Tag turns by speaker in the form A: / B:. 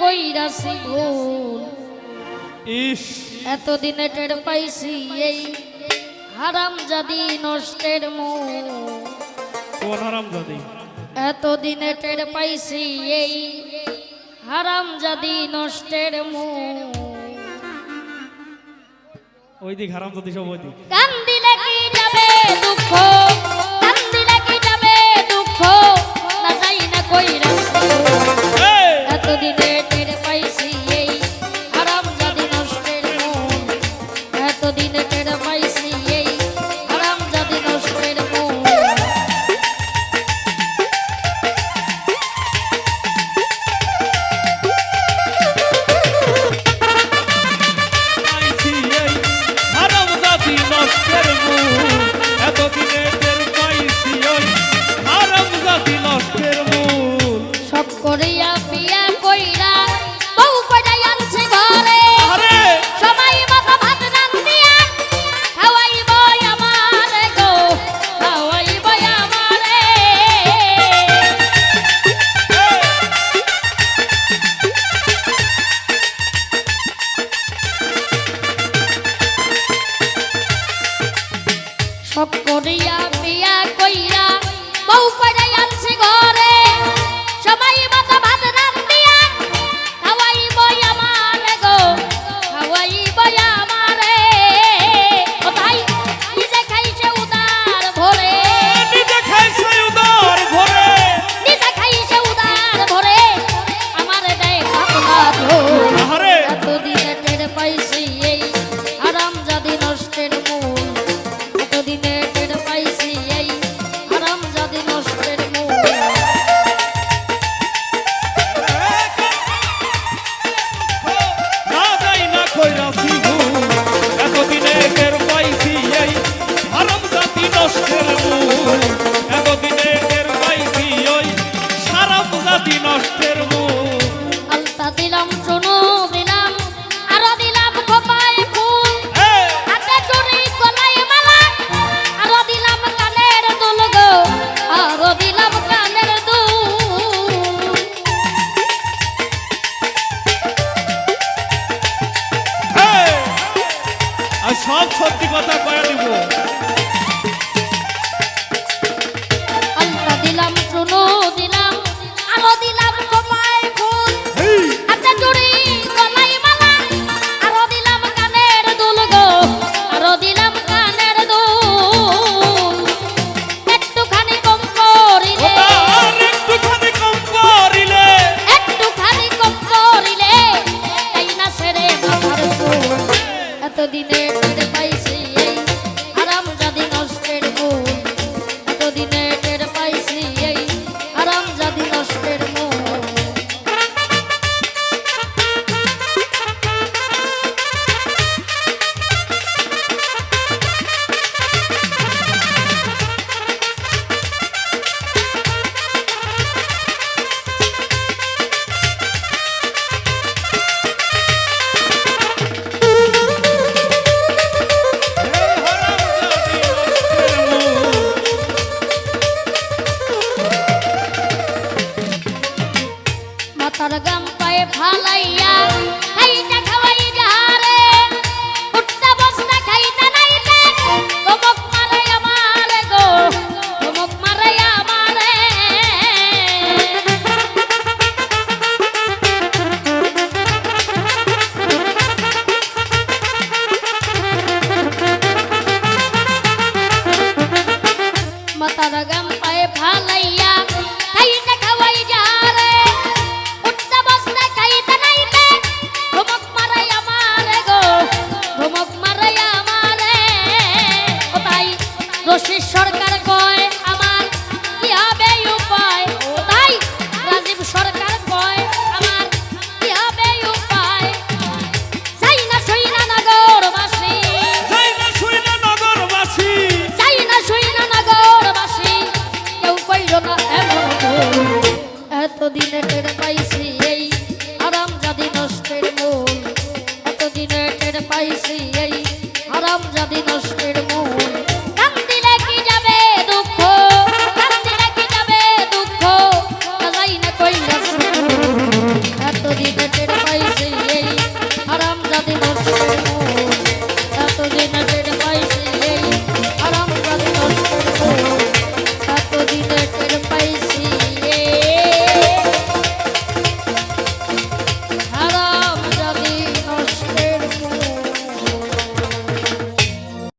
A: কইরাছি ভুল
B: ইস।
A: এতদিনে টের পাইছি এই হারাম জাদি নষ্টের মূল।
B: কোন হারাম জাদি?
A: এতদিনে টের পাইছি এই হারাম জাদি নষ্টের মূল।
B: ওই দিক হারাম জাদি সব ওই দিক
A: কান? এতদিনে টের পাইছি এই হারাম জাদি নষ্টের মন এতদিনে টের পাইছি এই হারাম জাদি নষ্টের মন
B: পাইছি এই হারাম জাদি নষ্টের মন এতদিনে
A: করিয়া বিয়া কইরা বউ পড়ে I'll Alta de la সব
B: সত্যি কথা করে দিব।
A: দিলাম শুনো দিলাম আলো দিলাম ಮತ್ತದಾಗ